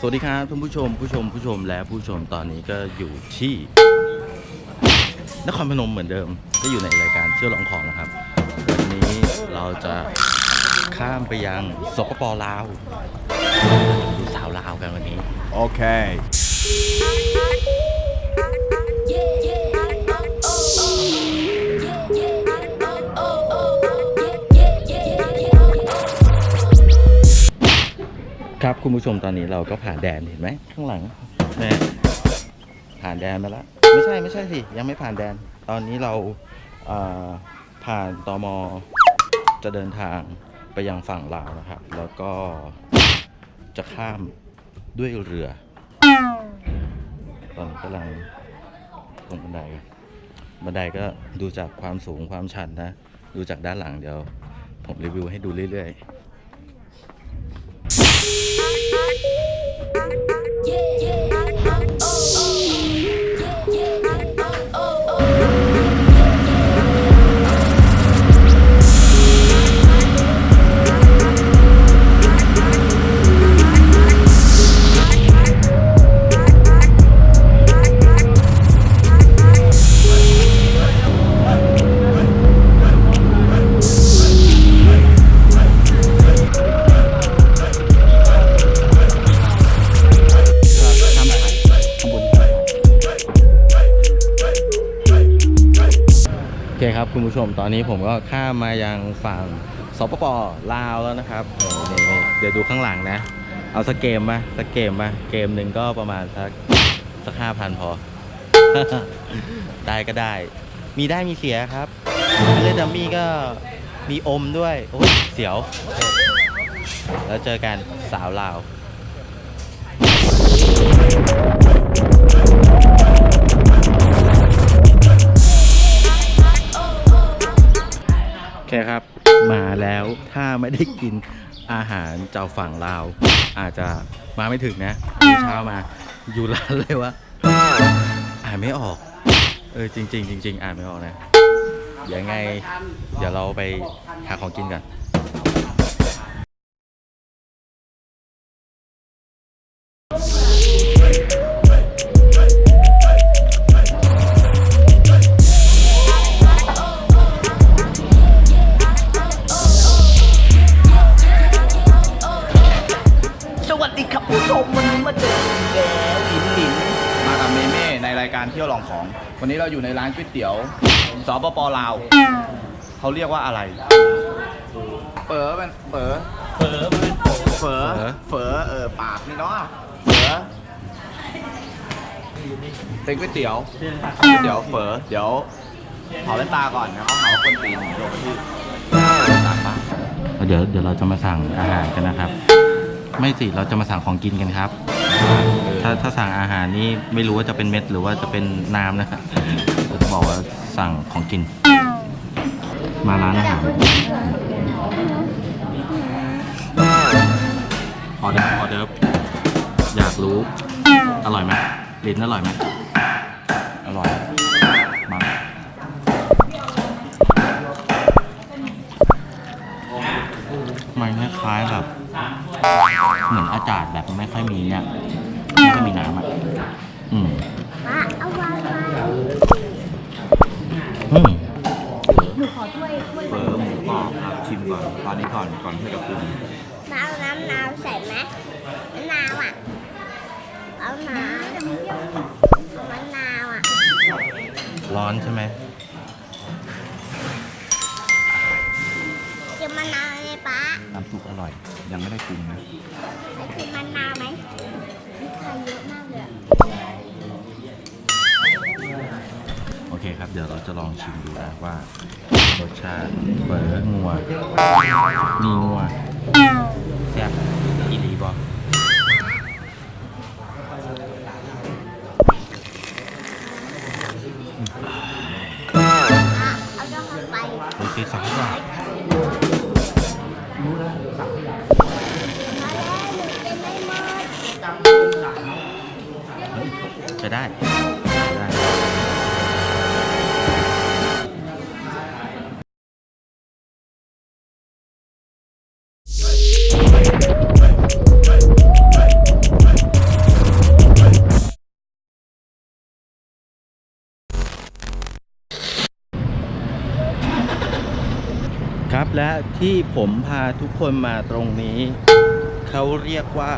สวัสดีครับท่านผู้ชมผู้ชมผู้ชมและผู้ชมตอนนี้ก็อยู่ที่ นครพนมเหมือนเดิมก็อยู่ในรายการเชื่อลองของนะครับ วันนี้เราจะข้ามไปยังสปปลาวดูสาวลาวกันวันนี้ Okay. Yeah, yeah, oh, oh, oh. Yeah, yeah, oh, oh, oh. Yeah, yeah, yeah, oh, oh. ครับคุณผู้ชมตอนนี้เราก็ผ่านแดนเห็นไหมข้างหลังนะผ่านแดนมาแล้ว ไม่ใช่ไม่ใช่สิ ยังไม่ผ่านแดน ตอนนี้เราเอ่อผ่านตมจะเดินทางไปยังฝั่งลาวนะครับ แล้วก็จะข้ามด้วยเรือ ตอนนี้กำลังลงบันไดกันบันไดก็ดูจากความสูงความชันนะ ดูจากด้านหลังเดี๋ยว ผมรีวิวให้ดูเรื่อยๆ Yeah, yeah, oh, อเคครับคุณผู้ชมตอนนี้ผมก็ข้ามมายังฝั่งสปปลาวแล้วนะครับนี่นี่เดี๋ยวดูข้างหลังนะ เอาสักเกมมาสักเกมมาเกมหนึ่งก็ประมาณสักสักห้าพันพอ ได้ก็ได้ มีได้มีเสียครับเล่นดัมมี่ก็มีอมด้วย โอ้ยเสียว แล้วเจอกันสาวลาว เคครับ มาแล้วถ้าไม่ได้กินอาหารเจ้าฝั่งลาว อาจจะมาไม่ถึงนะมื้อเช้ามาอยู่ร้านเลยวะอ่านไม่ออก เออจริง ๆ จริง ๆ อ่านไม่ออกนะ เดี๋ยวยังไง เดี๋ยวเราไปหาของกินกัน ก๋วยเตี๋ยวสปปลาวเขาเรียกว่าอะไร เฝอเป็นเฝอเฝอเฝอเฝอเออปากนี่เนาะเฝอเป็นก๋วยเตี๋ยวก๋วยเตี๋ยวเฝอเดี๋ยวขอเล่นตาก่อนนะเขาหาว่าคนตีนโดนกทืบตาปากเดี๋ยวเดี๋ยวเราจะมาสั่งอาหารกันนะครับ ไม่สิเราจะมาสั่งของกินกันครับ ถ้าถ้าสั่งอาหารนี่ไม่รู้ว่าจะเป็นเม็ดหรือว่าจะเป็นน้ำนะครับ บอกว่าสั่งของกิน มาร้านอาหารออเดิร์ฟออเดิร์ฟอยากรู้ อร่อยไหมลิ้นอร่อยไหมอร่อยมากมันคล้ายๆแบบ เหมือนอาจารย์แบบไม่ค่อยมีเนี่ยไม่ค่อยมีน้ำ ดี๋ยวเราจะลองชิมดูนะว่ารสชาติเฟอร์งัวมีงัวแซ่บ และที่ผมพาทุกคนมาตรงนี้ เขาเรียกว่า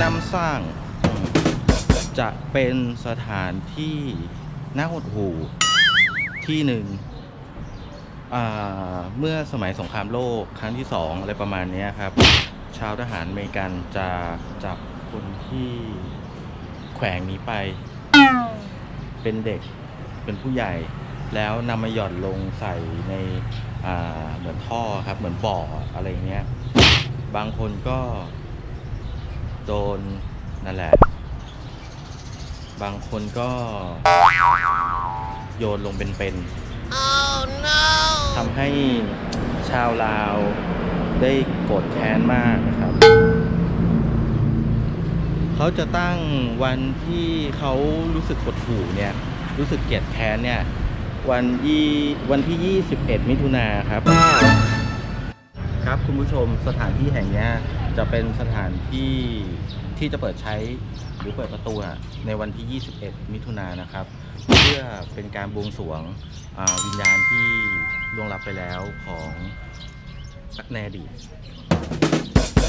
น้ำสร้าง จะเป็นสถานที่น่าหดหู่ที่หนึ่งเมื่อสมัยสงครามโลกครั้งที่สองอะไรประมาณนี้ครับ ชาวทหารอเมริกันจะจับคนที่แขวงนี้ไป เป็นเด็กเป็นผู้ใหญ่ แล้วนำมาหย่อนลงใส่ในเหมือนท่อครับ เหมือนบ่ออะไรเงี้ย บางคนก็โดนนั่นแหละ บางคนก็โยนลงเป็นๆทำให้ชาวลาวได้โกรธแค้นมากนะครับ เขาจะตั้งวันที่เขารู้สึกหดหู่เนี่ย รู้สึกเกลียดแค้นเนี่ย วันยี่วันที่ 21 มิถุนาครับ ครับคุณผู้ชมสถานที่แห่งนี้จะเป็นสถานที่ที่จะเปิดใช้หรือเปิดประตูในวันที่ 21 มิถุนานะครับ เพื่อเป็นการบวงสรวงวิญญาณที่ล่วงลับไปแล้วของในอดีต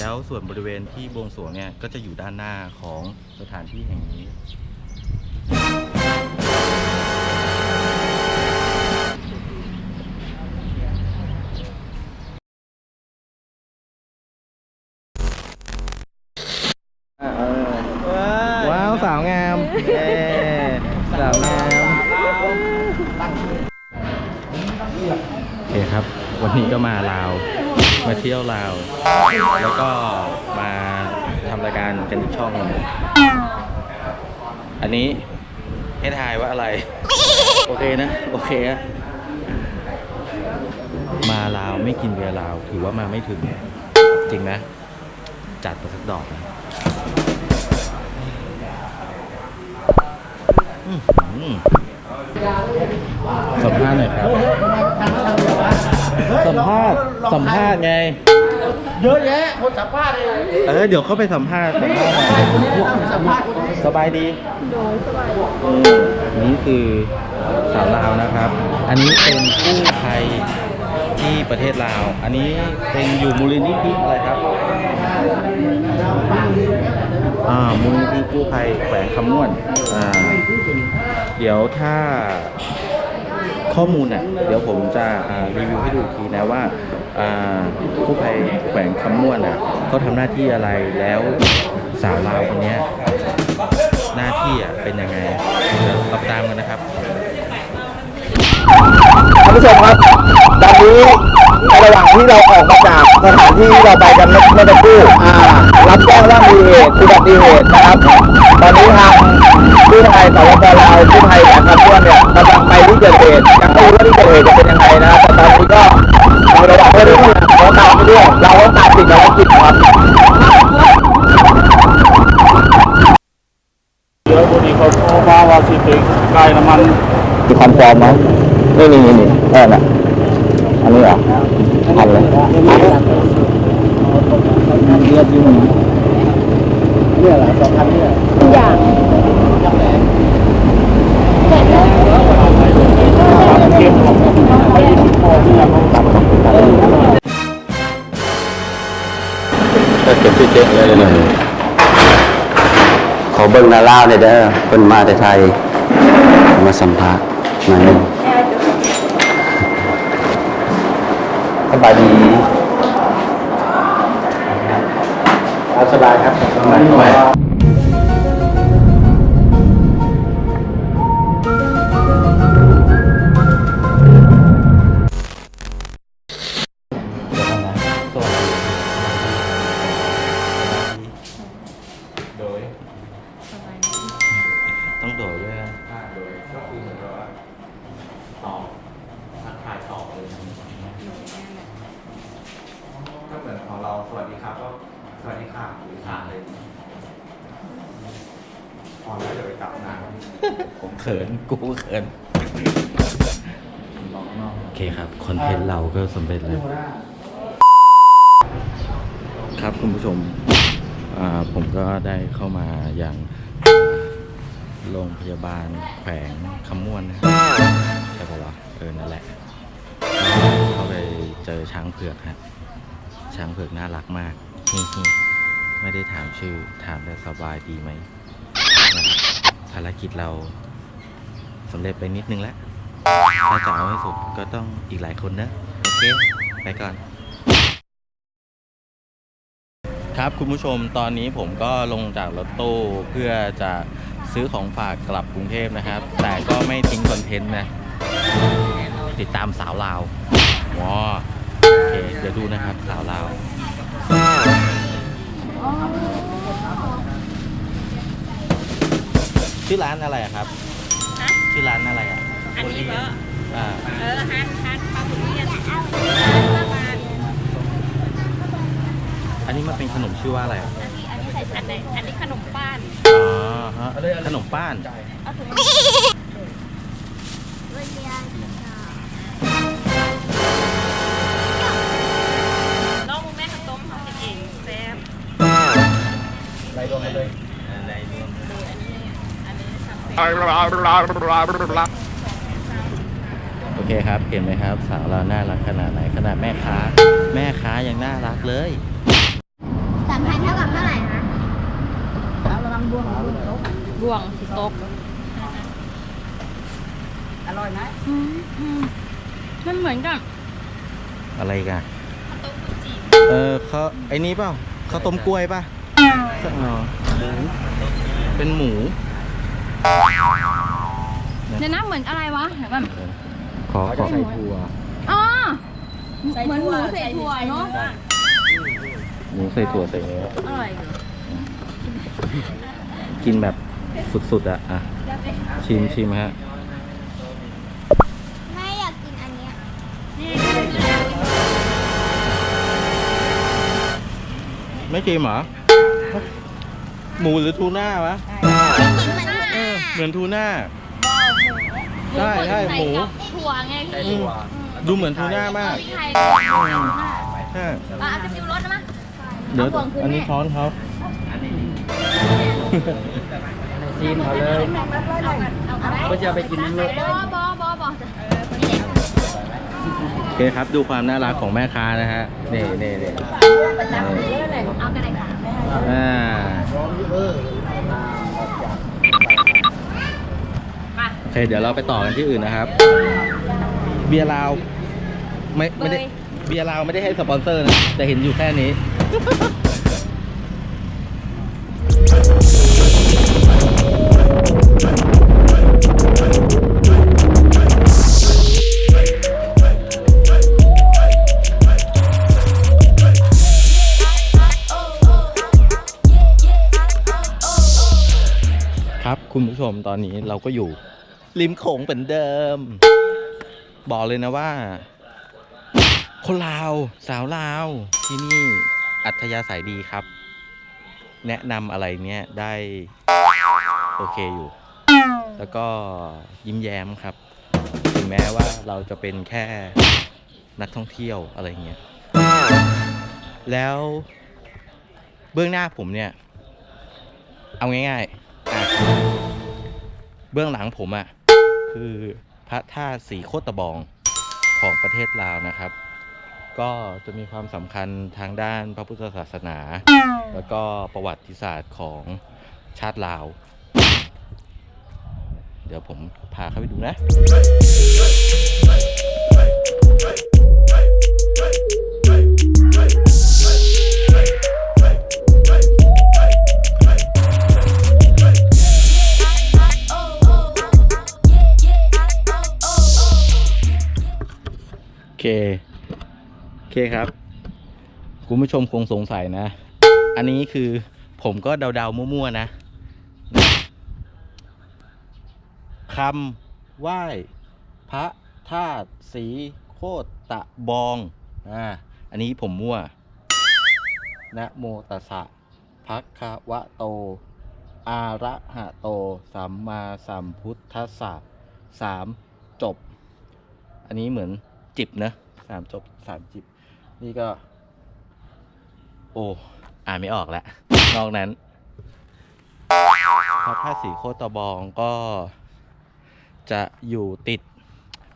แล้วส่วนบริเวณที่บวงสรวงเนี่ยก็จะอยู่ด้านหน้าของสถานที่แห่งนี้ โอเคครับ วันนี้ก็มาลาว มาเที่ยวลาว แล้วก็มาทำรายการกันอีกช่องหนึ่งอันนี้ให้ทายว่าอะไร โอเคนะ โอเคอะมาลาวไม่กินเบียร์ลาว ถือว่ามาไม่ถึง จริงไหมจัดไปสักดอกนะอื้อหือ สัมภาษณ์หน่อยครับ สัมภาษณ์ สัมภาษณ์ไง เยอะแยะคนสัมภาษณ์เลยเออ เดี๋ยวเข้าไปสัมภาษณ์ สัมภาษณ์หน่อยสัมภาษณ์คนนี้สบายดีอืมนี่คือสาวลาวนะครับ อันนี้เป็นกู้ภัยที่ประเทศลาว อันนี้เป็นอยู่มูลนิธิอะไรครับอ่ามูลนิธิกู้ภัยแขวงคำม่วนอ่า เดี๋ยวถ้า ข้อมูลเนี่ยเดี๋ยวผมจะรีวิวให้ดูทีนะว่าอ่ากู้ภัยแขวงคำม่วนอะเขาทำหน้าที่อะไรแล้วสาวลาวคนนี้หน้าที่อะเป็นยังไงเดี๋ยวเราตามกันนะครับท่านผู้ชมครับตอนนี้ในระหว่างที่เราออกมาจากสถานที่ที่เราไปกันเมื่อเมื่อสักครู่อ่ารับแจ้งว่ามีเหตุอุบัติเหตุนะครับ ตอนนี้ทาง กู้ภัยสวปลาวกู้ภัยแหลมคำด้วนเนี่ยกำลังไปที่เกิดเหตุยังไม่รู้ว่าที่เกิดเหตุจะเป็นยังไงนะครับแต่ตอนนี้ก็เราระหว่างเรื่องนี้เราตามไปด้วยเราก็ตามติดภารกิจครับเดี๋ยวพอดีเขาโทรมาว่าสิถึงใกล้น้ำมันมีคอนฟอร์มไหมนี่นี่นี่นี่เออน่ะอันนี้เหรอพันเลยเรียบยิ่งเนี่ยเหรอสองพันเนี่ยอย่างเก็บของไปที่าตัด ก็เก็บที่เจ๊เลยเลยขอเบิ่งหนาลาวเนี่ยเด้อเพิ่นมาแต่ไทย มาสัมภาษณ์หน่อยหนึงสบายดีสบายครับสบาย โดยต้องโดยด้วยนะโดยก็คือเหมือนกับว่าตอบทักทายตอบเลยนะก็เหมือนของเราสวัสดีครับก็สวัสดีค่ะอ่านเลยพอแล้วเดี๋ยวไปกลับนะผมเขินกูเขินลองนอกโอเคครับคอนเทนต์เราก็สำเร็จแล้ว ครับคุณผู้ชมอ่า ผมก็ได้เข้ามาอย่างโรงพยาบาลแขวงคำม่วนนะใช่ปะวะเออนั่นแหละ เข้าไปเจอช้างเผือกฮะช้างเผือกน่ารักมากไม่ได้ถามชื่อถามแต่สบายดีไหมภารกิจเราสำเร็จไปนิดนึงแล้ว ถ้าจะเอาให้สุดก็ต้องอีกหลายคนนะ โอเค ไปก่อน ครับคุณผู้ชมตอนนี้ผมก็ลงจากรถตู้เพื่อจะซื้อของฝากกลับกรุงเทพนะครับ แต่ก็ไม่ทิ้งคอนเทนต์นะ ติดตามสาวลาวว้าโอเคเดี๋ยวดูนะครับสาวลาวชื่อร้านอะไรอะครับ ชื่อร้านอะไรอะอันนี้เหรออ่า เออฮันฮันปลาบุเรียนประมาณ อันนี้มันเป็นขนมชื่อว่าอะไรอะอันนี้อันนี้ใส่อันไหนอันนี้ขนมป้านอ๋อฮะขนมป้านเอาถุงวันเดียวน้องมึงแม่ขนมเขาเองแซ่บไรรวมไปเลยอันนี้อันนี้ทำเสร็จโอเคครับเห็นไหมครับ สาวเราน่ารักขนาดไหนขนาดแม่ค้า แม่ค้ายังน่ารักเลย สามพันเท่ากับเท่าไหร่คะ บ่วงสิตกมันเหมือนกับอะไรกันเออเขาไอ้นี้เปล่าข้าวต้มกล้วยป่ะอ๋อเป็นหมูเดี๋ยวนะเหมือนอะไรวะเดี๋ยวก่อนขอขอใส่ถั่วอ๋อเหมือนหมูใส่ถั่วเนาะหมูใส่ถั่วใส่เนื้ออร่อยเหรอกินแบบ สุดๆอะอะ ชิมชิมฮะแม่อยากกินอันเนี้ยนี่ไม่ชิมเหรอ หมูหรือทูน่าวะกินเหมือนเออเหมือนทูน่า ใช่ใช่หมูถั่วไงพี่อืมดูเหมือนทูน่ามากพริกไทยใช่อะเอาจะซิวรสนะมั้ยเดี๋ยวอันนี้ช้อนเขาซีน เขาเลยก็จะไปกินเลยบอบอบอบอโอเคครับดูความน่ารักของแม่ค้านะฮะนี่นี่นี่เอากันเลยค่ะอ่ามาโอเคเดี๋ยวเราไปต่อกันที่อื่นนะครับ เบียร์ลาวไม่ไม่ได้เบียร์ลาวไม่ได้ให้สปอนเซอร์นะแต่เห็นอยู่แค่นี้ ครับคุณผู้ชมตอนนี้เราก็อยู่ ริมโขงเหมือนเดิม บอกเลยนะว่า คนลาวสาวลาว ที่นี่อัธยาศัยดีครับ แนะนำอะไรเนี้ยได้โอเคอยู่ แล้วก็ยิ้มแย้มครับ ถึงแม้ว่าเราจะเป็นแค่นักท่องเที่ยวอะไรเงี้ย แล้วเบื้องหน้าผมเนี่ย เอาง่ายๆอะ เบื้องหลังผมอะ่ะคือพระธาตุสีโคตบองของประเทศลาวนะครับ ก็จะมีความสำคัญทางด้านพระพุทธศาสนา แล้วก็ประวัติศาสตร์ของชาติลาว เดี๋ยวผมพาเข้าไปดูนะ เคโอเคครับ คุณผู้ชมคงสงสัยนะ อันนี้คือผมก็เดาๆมั่วๆนะคำไหว้พระธาตุสีโคตะบองอ่าอันนี้ผมมั่วนะโมตัสสะภะคะวะโต อาระหะโต สัมมาสัมพุทธัสสะสามจบ อันนี้เหมือน จิบนะสามจบสามจิบ นี่ก็ โอ้อ่านไม่ออกแล้วนอกนั้นพระธาตุสีโคตรบองก็จะอยู่ติด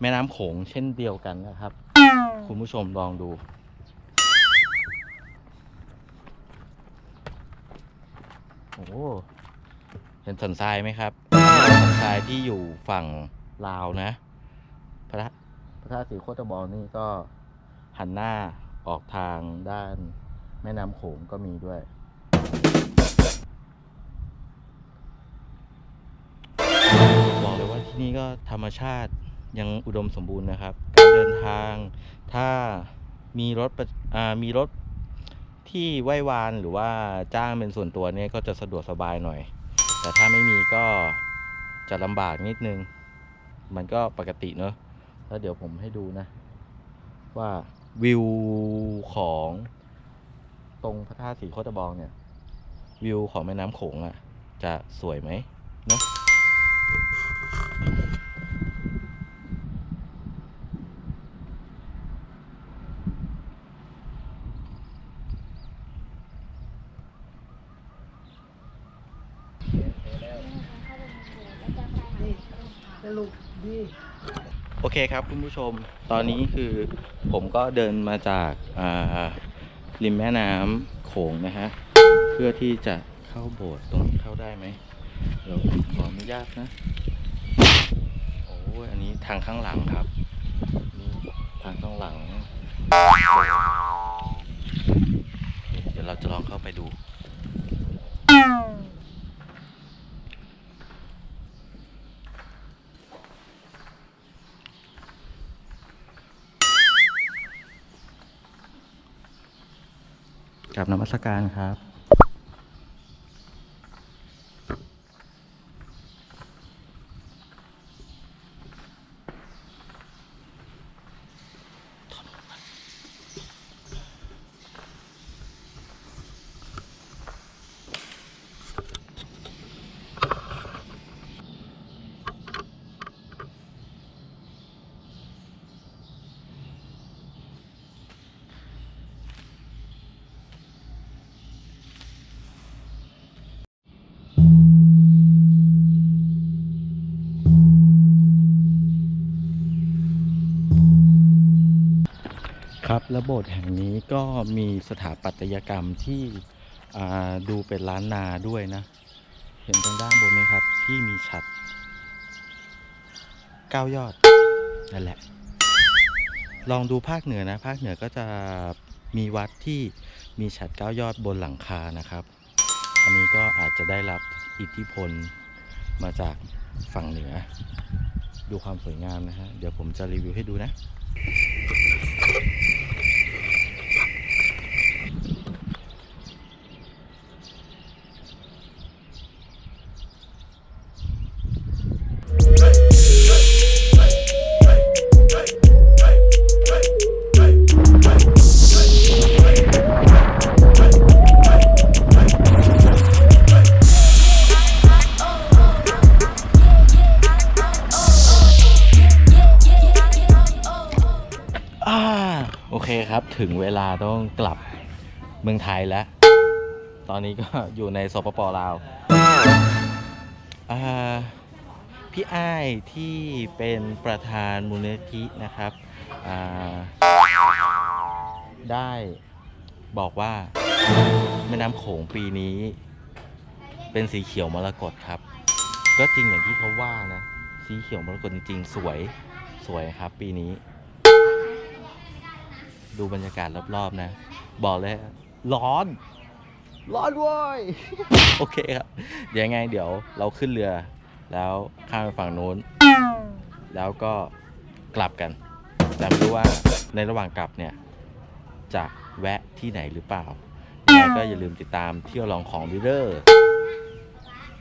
แม่น้ำโขงเช่นเดียวกันนะครับ คุณผู้ชมลองดู โอ้โหเห็นสันทรายไหมครับสันทรายที่อยู่ฝั่งลาวนะ พระ พระธาสีโคตรบองนี่ก็หันหน้าออกทางด้านแม่น้ำโขงก็มีด้วย บอกเลยว่าที่นี่ก็ธรรมชาติยังอุดมสมบูรณ์นะครับ การเดินทางถ้ามีรถมีรถที่ไหว้วานหรือว่าจ้างเป็นส่วนตัวเนี่ยก็จะสะดวกสบายหน่อย แต่ถ้าไม่มีก็จะลำบากนิดนึง มันก็ปกติเนอะ แล้วเดี๋ยวผมให้ดูนะ ว่าวิวของตรงพระธาตุสีโคตบองเนี่ย วิวของแม่น้ำโขงอะ่ะ จะสวยไหมเนาะ โอ เคครับคุณผู้ชม ตอนนี้คือผมก็เดินมาจากริมแม่น้ำโขงนะฮะ เพื่อที่จะเข้าโบสถ์ตรงนี้เข้าได้ไหมเดี๋ยวขออนุญาตนะ โอ้ยอันนี้ทางข้างหลังครับ นี่ทางข้างหลัง เดี๋ยวเราจะลองเข้าไปดู กับนมัสการครับ ครับและโบสถ์แห่งนี้ก็มีสถาปัตยกรรมที่ดูเป็นล้านนาด้วยนะ เห็นตรงด้านบนไหมครับ ที่มีฉัดเก้ายอดนั่นแหละ ลองดูภาคเหนือนะ ภาคเหนือก็จะมีวัดที่มีฉัดเก้ายอดบนหลังคานะครับ อันนี้ก็อาจจะได้รับอิทธิพลมาจากฝั่งเหนือ ดูความสวยงามนะฮะ เดี๋ยวผมจะรีวิวให้ดูนะ ถึงเวลาต้องกลับเมืองไทยแล้ว ตอนนี้ก็อยู่ในสปปลาวพี่อ้ายที่เป็นประธานมูลนิธินะครับได้บอกว่าแม่น้ำโขงปีนี้ เป็นสีเขียวมรกตครับ ก็จริงอย่างที่เขาว่านะ สีเขียวมรกตจริงๆ สวยสวยครับปีนี้ ดูบรรยากาศรอบๆนะ บอกเลยร้อน ร้อนเว้ย โอเคครับ เดี๋ยวยังไงเดี๋ยวเราขึ้นเรือ แล้วข้ามไปฝั่งนู้น แล้วก็กลับกัน แต่ไม่รู้ว่าในระหว่างกลับเนี่ย จะแวะที่ไหนหรือเปล่ายังไงก็อย่าลืมติดตามเที่ยวลองของด้วยเด้อ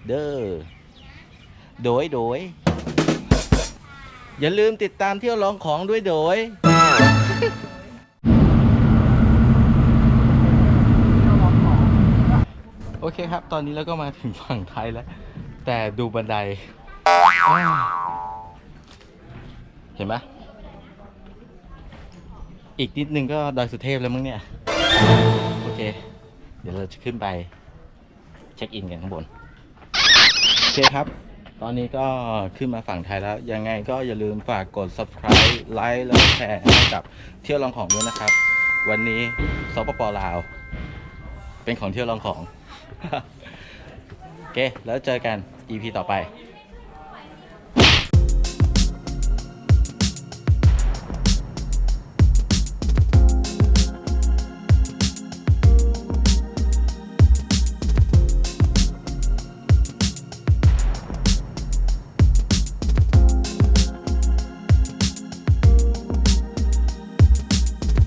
เด้อ โดยโดย อย่าลืมติดตามเที่ยวลองของด้วยโดย โอเคครับ ตอนนี้เราก็มาถึงฝั่งไทยแล้ว แต่ดูบันได เห็นไหมอีกนิดนึงก็ดอยสุเทพแล้วมั้งเนี่ย โอเค เดี๋ยวเราจะขึ้นไป เช็คอินกันข้างบน โอเคครับ ตอนนี้ก็ขึ้นมาฝั่งไทยแล้ว ยังไงก็อย่าลืมฝากกด subscribe ไลค์แล้วแชร์ให้กับเที่ยวลองของด้วยนะครับ วันนี้สปปลาว เป็นของเที่ยวลองของ โอเค แล้วเจอกัน EP ต่อไป